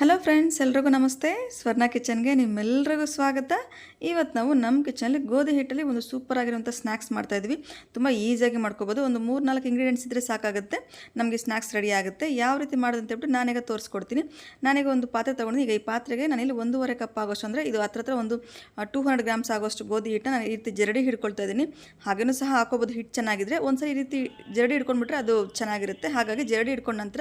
Hello friends ಎಲ್ರಿಗೂ ನಮಸ್ತೆ. ಸ್ವರ್ಣ ಕಿಚನ್ಗೆ ನಿಮ್ಮೆಲ್ರಿಗೂ ಸ್ವಾಗತ. ಇವತ್ತು ನಾವು ನಮ್ಮ ಕಿಚನಲ್ಲಿ ಗೋಧಿ ಹಿಟ್ಟಲ್ಲಿ ಒಂದು ಸೂಪರ್ ಆಗಿರುವಂಥ ಸ್ನ್ಯಾಕ್ಸ್ ಮಾಡ್ತಾಯಿದ್ವಿ ತುಂಬ ಈಸಿಯಾಗಿ ಮಾಡ್ಕೋಬೋದು. ಒಂದು ಮೂರು ನಾಲ್ಕು ಇಂಗ್ರೀಡಿಯೆಂಟ್ಸ್ ಇದ್ದರೆ ಸಾಕಾಗುತ್ತೆ. ನಮಗೆ ಸ್ನ್ಯಾಕ್ಸ್ ರೆಡಿ ಆಗುತ್ತೆ. ಯಾವ ರೀತಿ ಮಾಡೋದು ಹೇಳ್ಬಿಟ್ಟು ನಾನೀಗ ತೋರಿಸ್ಕೊಡ್ತೀನಿ. ನಾನೀಗ ಒಂದು ಪಾತ್ರೆ ತೊಗೊಂಡು ಈಗ ಈ ಪಾತ್ರೆಗೆ ನಾನಿಲ್ಲಿ ಒಂದೂವರೆ ಕಪ್ ಆಗೋಷ್ಟು ಅಂದರೆ ಇದು ಹತ್ರ ಹತ್ರ ಒಂದು ಟೂ ಹಂಡ್ರೆಡ್ ಗ್ರಾಮ್ಸ್ ಆಗೋಷ್ಟು ಗೋಧಿ ಹಿಟ್ಟನ್ನ ನಾನು ಈ ರೀತಿ ಜರಡಿ ಹಿಡ್ಕೊಳ್ತಾ ಇದ್ದೀನಿ. ಹಾಗೇನೂ ಸಹ ಹಾಕೋಬೋದು ಹಿಟ್ಟು ಚೆನ್ನಾಗಿದ್ರೆ. ಒಂದ್ಸರಿ ಈ ರೀತಿ ಜರಡಿ ಹಿಡ್ಕೊಂಡ್ಬಿಟ್ರೆ ಅದು ಚೆನ್ನಾಗಿರುತ್ತೆ. ಹಾಗಾಗಿ ಜರಡಿ ಹಿಡ್ಕೊಂಡ ನಂತರ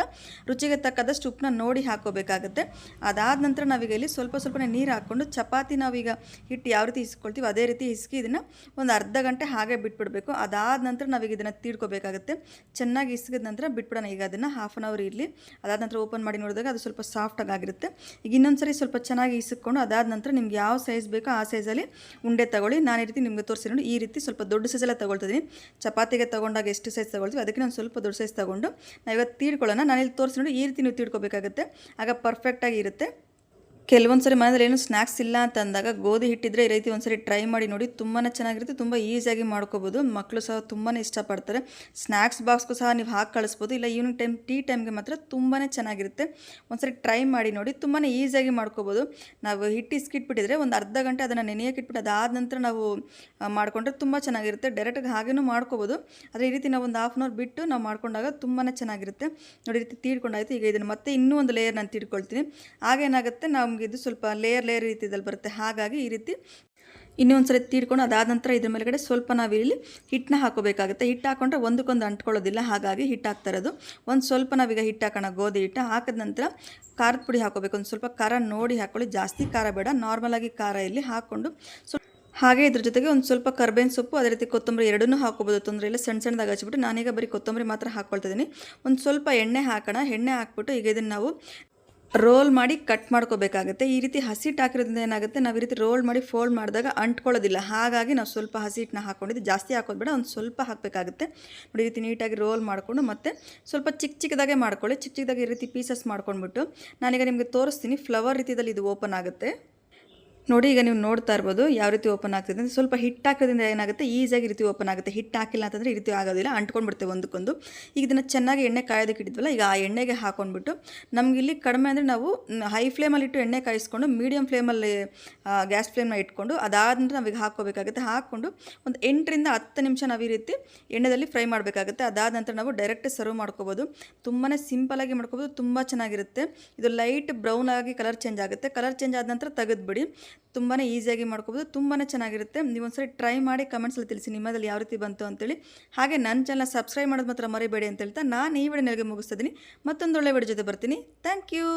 ರುಚಿಗೆ ತಕ್ಕದಷ್ಟು ಉಪ್ಪನ್ನ ನೋಡಿ ಹಾಕೋಬೇಕಾಗುತ್ತೆ. ಅದಾದ ನಂತರ ನಾವೀಗ ಇಲ್ಲಿ ಸ್ವಲ್ಪ ಸ್ವಲ್ಪನೇ ನೀರು ಹಾಕ್ಕೊಂಡು ಚಪಾತಿ ನಾವೀಗ ಹಿಟ್ಟು ಯಾವ ರೀತಿ ಇಸ್ಕೊಳ್ತೀವಿ ಅದೇ ರೀತಿ ಇಸ್ಕಿ ಇದನ್ನು ಒಂದು ಅರ್ಧ ಗಂಟೆ ಹಾಗೆ ಬಿಟ್ಬಿಡಬೇಕು. ಅದಾದ ನಂತರ ನಾವೀಗ ಇದನ್ನು ತೀಡ್ಕೋಬೇಕಾಗುತ್ತೆ. ಚೆನ್ನಾಗಿ ಇಸ್ಕಿದ ನಂತರ ಬಿಟ್ಬಿಡೋಣ. ಈಗ ಅದನ್ನು ಹಾಫ್ ಆನ್ ಅವರ್ ಇರಲಿ. ಅದಾದ ನಂತರ ಓಪನ್ ಮಾಡಿ ನೋಡಿದಾಗ ಅದು ಸ್ವಲ್ಪ ಸಾಫ್ಟಾಗಿ ಆಗಿರುತ್ತೆ. ಈಗ ಇನ್ನೊಂದು ಸರಿ ಸ್ವಲ್ಪ ಚೆನ್ನಾಗಿ ಇಸ್ಕೊಂಡು ಅದಾದ ನಂತರ ನಿಮ್ಗೆ ಯಾವ ಸೈಜ್ ಬೇಕೋ ಆ ಸೈಜಲ್ಲಿ ಉಂಡೆ ತಗೊಳ್ಳಿ. ನಾನು ಈ ರೀತಿ ನಿಮಗೆ ತೋರಿಸಿ ನೋಡಿ. ಈ ರೀತಿ ಸ್ವಲ್ಪ ದೊಡ್ಡ ಸೈಜೆಲ್ಲ ತೊಗೊಳ್ತಿದ್ದೀನಿ. ಚಪಾತಿಗೆ ತೊಗೊಂಡಾಗ ಎಷ್ಟು ಸೈಜ್ ತೊಗೊಳ್ತೀವಿ ಅದಕ್ಕೆ ನಾನು ಸ್ವಲ್ಪ ದೊಡ್ಡ ಸೈಜ್ ತೊಗೊಂಡು ನಾವಿವತ್ತು ತೀಡ್ಕೊಳ್ಳೋಣ. ನಾನು ಇಲ್ಲಿ ತೋರಿಸಿ ನೋಡಿ ಈ ರೀತಿ ನೀವು ತೀಡ್ಕೋಬೇಕಾಗುತ್ತೆ. ಆಗ ಪರ್ಫೆಕ್ಟಾಗಿ ಇರುತ್ತೆ. ಕೆಲವೊಂದು ಸರಿ ಮನೆಯಲ್ಲಿ ಏನು ಸ್ನ್ಯಾಕ್ಸ್ ಇಲ್ಲ ಅಂತ ಅಂದಾಗ ಗೋಧಿ ಹಿಟ್ಟಿದ್ರೆ ಈ ರೀತಿ ಒಂದ್ಸರಿ ಟ್ರೈ ಮಾಡಿ ನೋಡಿ ತುಂಬಾ ಚೆನ್ನಾಗಿರುತ್ತೆ, ತುಂಬ ಈಸಿಯಾಗಿ ಮಾಡ್ಕೋಬೋದು. ಮಕ್ಕಳು ಸಹ ತುಂಬಾ ಇಷ್ಟಪಡ್ತಾರೆ. ಸ್ನ್ಯಾಕ್ಸ್ ಬಾಕ್ಸ್ಗೂ ಸಹ ನೀವು ಹಾಕಿ ಕಳಿಸ್ಬೋದು. ಇಲ್ಲ ಈವ್ನಿಂಗ್ ಟೈಮ್ ಟೀ ಟೈಮ್ಗೆ ಮಾತ್ರ ತುಂಬಾ ಚೆನ್ನಾಗಿರುತ್ತೆ. ಒಂದ್ಸರಿ ಟ್ರೈ ಮಾಡಿ ನೋಡಿ ತುಂಬಾ ಈಸಿಯಾಗಿ ಮಾಡ್ಕೋಬೋದು. ನಾವು ಹಿಟ್ಟು ಇಸ್ಕಿಟ್ಬಿಟ್ಟಿದ್ರೆ ಒಂದು ಅರ್ಧ ಗಂಟೆ ಅದನ್ನು ನೆನೆಯೋಕೆ ಇಟ್ಬಿಟ್ಟು ಅದಾದ ನಂತರ ನಾವು ಮಾಡಿಕೊಂಡ್ರೆ ತುಂಬ ಚೆನ್ನಾಗಿರುತ್ತೆ. ಡೈರೆಕ್ಟಾಗಿ ಹಾಗೇನೂ ಮಾಡ್ಕೋಬೋದು. ಆದರೆ ಈ ರೀತಿ ನಾವು ಒಂದು ಹಾಫ್ ಆನ್ ಅವರ್ ಬಿಟ್ಟು ನಾವು ಮಾಡಿಕೊಂಡಾಗ ತುಂಬಾ ಚೆನ್ನಾಗಿರುತ್ತೆ. ನೋಡಿ ರೀತಿ ತೀಡ್ಕೊಂಡಾಯ್ತು ಈಗ ಇದನ್ನು ಮತ್ತೆ ಇನ್ನೂ ಒಂದು ಲೇಯರ್ ನಾನು ತೀಡ್ಕೊಳ್ತೀನಿ ಆಗೇನಾಗುತ್ತೆ ನಮ್ಗೆ ಇದು ಸ್ವಲ್ಪ ಲೇಯರ್ ಲೇಯರ್ ರೀತಿಯಲ್ಲಿ ಬರುತ್ತೆ. ಹಾಗಾಗಿ ಈ ರೀತಿ ಇನ್ನೊಂದು ಸರಿ ತೀಡ್ಕೊಂಡು ಅದಾದ ನಂತರ ಇದ್ರ ಮೇಲ್ಗಡೆ ಸ್ವಲ್ಪ ನಾವು ಇಲ್ಲಿ ಹಿಟ್ಟನ್ನ ಹಾಕೋಬೇಕಾಗುತ್ತೆ. ಹಿಟ್ಟು ಹಾಕೊಂಡ್ರೆ ಒಂದಕ್ಕೊಂದು ಅಂಟ್ಕೊಳ್ಳೋದಿಲ್ಲ. ಹಾಗಾಗಿ ಹಿಟ್ಟು ಹಾಕ್ತಾ ಇರೋದು. ಒಂದು ಸ್ವಲ್ಪ ನಾವೀಗ ಹಿಟ್ಟು ಹಾಕೋಣ. ಗೋಧಿ ಹಿಟ್ಟು ಹಾಕಿದ ನಂತರ ಖಾರದ ಪುಡಿ ಹಾಕೋಬೇಕು. ಒಂದು ಸ್ವಲ್ಪ ಖಾರ ನೋಡಿ ಹಾಕೊಳ್ಳಿ. ಜಾಸ್ತಿ ಖಾರ ಬೇಡ. ನಾರ್ಮಲಾಗಿ ಖಾರ ಇಲ್ಲಿ ಹಾಕ್ಕೊಂಡು ಹಾಗೆ ಇದ್ರ ಜೊತೆಗೆ ಒಂದು ಸ್ವಲ್ಪ ಕರ್ಬೇವಿನ ಸೊಪ್ಪು, ಅದೇ ರೀತಿ ಕೊತ್ತಂಬರಿ ಎರಡನ್ನೂ ಹಾಕೋಬೋದು. ತೊಂದರೆ ಇಲ್ಲ. ಸಣ್ಣ ಸಣ್ಣದಾಗ ಹಚ್ಬಿಟ್ಟು ನಾನೀಗ ಬರೀ ಕೊತ್ತಂಬರಿ ಮಾತ್ರ ಹಾಕ್ಕೊಳ್ತಿದ್ದೀನಿ ಒಂದು ಸ್ವಲ್ಪ ಎಣ್ಣೆ ಹಾಕೋಣ. ಎಣ್ಣೆ ಹಾಕ್ಬಿಟ್ಟು ಈಗ ಇದನ್ನು ನಾವು ರೋಲ್ ಮಾಡಿ ಕಟ್ ಮಾಡ್ಕೋಬೇಕಾಗುತ್ತೆ. ಈ ರೀತಿ ಹಸಿಟ್ಟು ಹಾಕಿರೋದ್ರಿಂದ ಏನಾಗುತ್ತೆ, ನಾವು ಈ ರೀತಿ ರೋಲ್ ಮಾಡಿ ಫೋಲ್ಡ್ ಮಾಡಿದಾಗ ಅಂಟ್ಕೊಳ್ಳೋದಿಲ್ಲ. ಹಾಗಾಗಿ ನಾವು ಸ್ವಲ್ಪ ಹಸಿಟ್ಟನ್ನ ಹಾಕೊಂಡಿದ್ದು ಜಾಸ್ತಿ ಹಾಕೋದು ಬೇಡ, ಒಂದು ಸ್ವಲ್ಪ ಹಾಕಬೇಕಾಗುತ್ತೆ. ನೋಡಿ ರೀತಿ ನೀಟಾಗಿ ರೋಲ್ ಮಾಡಿಕೊಂಡು ಮತ್ತೆ ಸ್ವಲ್ಪ ಚಿಕ್ಕ ಚಿಕ್ಕದಾಗೆ ಮಾಡ್ಕೊಳ್ಳಿ. ಚಿಕ್ಕ ಚಿಕ್ಕದಾಗಿ ಈ ರೀತಿ ಪೀಸಸ್ ಮಾಡ್ಕೊಂಡ್ಬಿಟ್ಟು ನಾನೀಗ ನಿಮಗೆ ತೋರಿಸ್ತೀನಿ. ಫ್ಲವರ್ ರೀತಿಯಲ್ಲಿ ಇದು ಓಪನ್ ಆಗುತ್ತೆ. ನೋಡಿ, ಈಗ ನೀವು ನೋಡ್ತಾ ಇರ್ಬೋದು ಯಾವ ರೀತಿ ಓಪನ್ ಆಗ್ತಿದೆ ಅಂದರೆ ಸ್ವಲ್ಪ ಹಿಟ್ ಹಾಕೋದ್ರಿಂದ ಏನಾಗುತ್ತೆ? ಈಸಿಯಾಗಿ ರೀತಿ ಓಪನ್ ಆಗುತ್ತೆ. ಹಿಟ್ ಹಾಕಿಲ್ಲ ಅಂತಂದರೆ ಈ ರೀತಿ ಆಗೋದಿಲ್ಲ. ಅಂಟ್ಕೊಂಡ್ಬಿಡ್ತೇವೆ ಒಂದಕ್ಕೊಂದು. ಈಗ ಇದನ್ನು ಚೆನ್ನಾಗಿ ಎಣ್ಣೆ ಕಾಯೋದಕ್ಕೆ ಇಟ್ಟಿದ್ವಲ್ಲ, ಈಗ ಆ ಎಣ್ಣೆಗೆ ಹಾಕೊಂಡ್ಬಿಟ್ಟು ನಮಗೆ ಇಲ್ಲಿ ಕಡಿಮೆ ಅಂದರೆ ನಾವು ಹೈ ಫ್ಲೇಮಲ್ಲಿ ಇಟ್ಟು ಎಣ್ಣೆ ಕಾಯಿಸ್ಕೊಂಡು ಮೀಡಿಯಮ್ ಫ್ಲೇಮಲ್ಲಿ ಗ್ಯಾಸ್ ಫ್ಲೇಮ್ನ ಇಟ್ಕೊಂಡು ಅದಾದ ನಂತರ ನಾವೀಗ ಹಾಕೋಬೇಕಾಗುತ್ತೆ ಹಾಕ್ಕೊಂಡು ಒಂದು ಎಂಟರಿಂದ ಹತ್ತು ನಿಮಿಷ ನಾವು ಈ ರೀತಿ ಎಣ್ಣೆದಲ್ಲಿ ಫ್ರೈ ಮಾಡಬೇಕಾಗುತ್ತೆ. ಅದಾದ ನಂತರ ನಾವು ಡೈರೆಕ್ಟ್ ಸರ್ವ್ ಮಾಡ್ಕೋಬೋದು. ತುಂಬಾ ಸಿಂಪಲಾಗಿ ಮಾಡ್ಕೋಬೋದು. ತುಂಬ ಚೆನ್ನಾಗಿರುತ್ತೆ. ಇದು ಲೈಟ್ ಬ್ರೌನ್ ಆಗಿ ಕಲರ್ ಚೇಂಜ್ ಆಗುತ್ತೆ. ಕಲರ್ ಚೇಂಜ್ ಆದ ನಂತರ ತೆಗೆದುಬಿಡಿ. ತುಂಬಾ ಈಸಿಯಾಗಿ ಮಾಡ್ಕೋಬೋದು ತುಂಬಾ ಚೆನ್ನಾಗಿರುತ್ತೆ. ನೀವು ಒಂದ್ಸರಿ ಟ್ರೈ ಮಾಡಿ ಕಮೆಂಟ್ಸಲ್ಲಿ ತಿಳಿಸಿ ನಿಮ್ಮದಲ್ಲಿ ಯಾವ ರೀತಿ ಬಂತು ಅಂತೇಳಿ. ಹಾಗೆ ನನ್ನ ಚಾನಲ್ ಸಬ್ಸ್ಕ್ರೈಬ್ ಮಾಡೋದು ಮಾತ್ರ ಮರಿಬೇಡಿ ಅಂತ ಹೇಳ್ತಾ ನಾನು ಈ ವಿಡಿಯೋ ಮುಗಿಸ್ತಿದ್ದೀನಿ ಮತ್ತೊಂದು ಒಳ್ಳೆ ವಿಡಿಯೋ ಜೊತೆ ಬರ್ತೀನಿ. Thank you